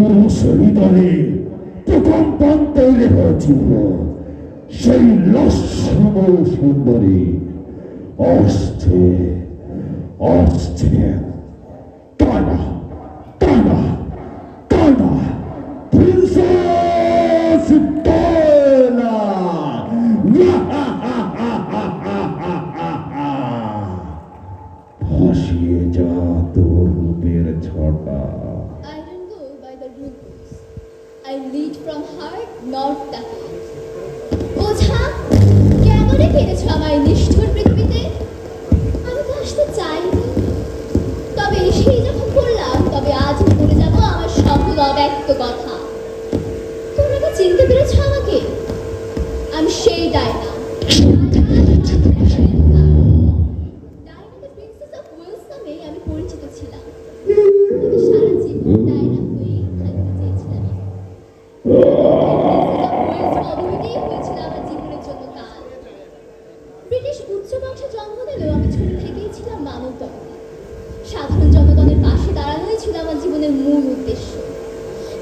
হৃদয়ে প্রথম পান তৈরি হয়েছিল সেই লক্ষ্যম সুন্দরী। অস্থে অস্থে। টানা টানা টানা প্রিন্সেস টানা ভাসিয়ে যা তোর রূপের ছটা। From heart, not the head. আমায় নিষ্ঠুর পৃথিবীতে? আমি তো আসতে চাইনি। তবে যখন করলাম তবে আজ যাব আমার সকল অব্যক্ত কথা। তোমরা কি চিনতে পেরেছ আমাকে? আমি সেই ডায়না আমি পরিচিত ছিলাম। সাধারণ জনগণের পাশে দাঁড়ানোই ছিল আমার জীবনের মূল উদ্দেশ্য।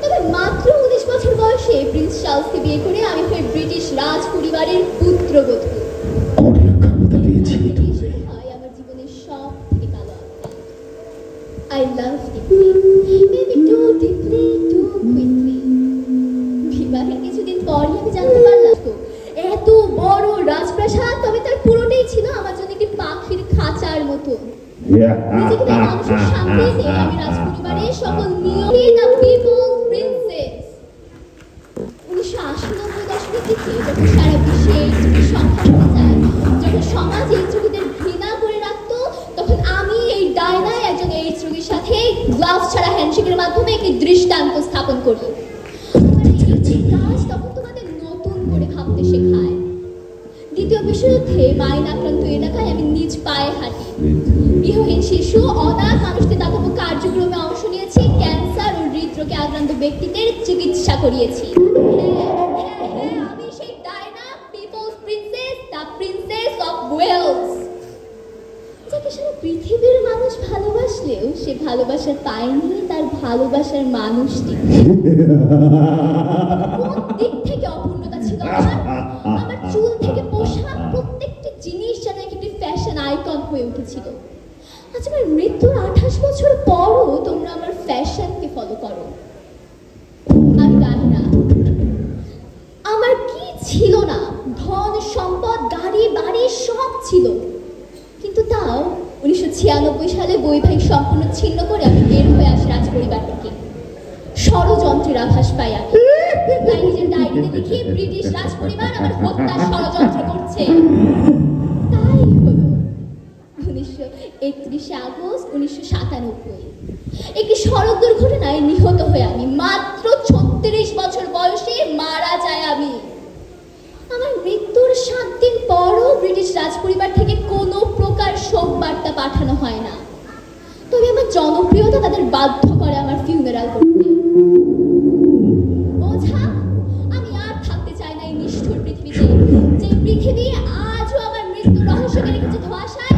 তবে মাত্র উনিশ বছর বয়সে প্রিন্স চার্লসকে বিয়ে করে আমি হই ব্রিটিশ রাজ পরিবারের পুত্রবধূ হয় বিবাহের কিছুদিন পরই আমি জানতে পারলাম এত বড় রাজপ্রাসাদ তবে তার পুরোটাই ছিল আমার জন্য একটি পাখির খাঁচার মতো। মানুষের শান্তি দিয়ে রাজপরিবারের সকল নিয়ম দ্য পিপল প্রিন্সেস। উনিশশো আশি নব্বই দশকের দিকে যখন সারা বিশ্বে এই যুগের সংখ্যা কমে যায়। যখন সমাজ এই যুগীদের ঘৃণা করে রাখতো তখন আমি এই ডায়নায় একজন এই সাথে গ্লাভস ছাড়া হ্যান্ডশেকের মাধ্যমে একটি দৃষ্টান্ত স্থাপন করি কাজ তখন তোমাদের নতুন করে ভাবতে শেখায়। দ্বিতীয় বিশ্বযুদ্ধে মাইন আক্রান্ত এলাকায় আমি নিজ পায়ে হাঁটি। গৃহহীন শিশু অনাথ মানুষদের দাতব্য কার্যক্রমে অংশ নিয়েছি ক্যান্সার ও হৃদরোগে আক্রান্ত ব্যক্তিদের চিকিৎসা করিয়েছি। আমি সেই Diana people's princess the princess of Wales. যাকে সারা পৃথিবীর মানুষ ভালোবাসলেও সে ভালোবাসার পায়নি তার ভালোবাসার মানুষটি। উঠেছিল আজ আমার মৃত্যুর আঠাশ বছর পরও তোমরা আমার ফ্যাশনকে ফলো করো। আমার কি ছিল না? ধন, সম্পদ, গাড়ি, বাড়ি, সব ছিল। কিন্তু তাও উনিশশো ছিয়ানব্বই সালে বৈবাহিক সম্পূর্ণ ছিন্ন করে আমি বের হয়ে আসি রাজপরিবার থেকে। ষড়যন্ত্রের আভাস পাই আমি। নিজের ডায়েরিতে দেখি ব্রিটিশ রাজপরিবার আমার হত্যার ষড়যন্ত্র করছে। আগস্ট উনিশশো সাতানব্বই। একটি সড়ক দুর্ঘটনায় নিহত হয়ে আমি, মাত্র ছত্রিশ বছর বয়সে মারা যায় আমি। আমার মৃত্যুর সাত দিন পরও ব্রিটিশ রাজপরিবার থেকে কোনো প্রকার শোক বার্তা পাঠানো হয় না। তবে আমার জনপ্রিয়তা তাদের বাধ্য করে আমার ফিউনারাল করতে। ওঝা আমি আর থাকতে চাই না এই নিষ্ঠুর পৃথিবীতে। যে পৃথিবী আজও আমার মৃত্যু রহস্যকে রেখেছে ধোয়াশায়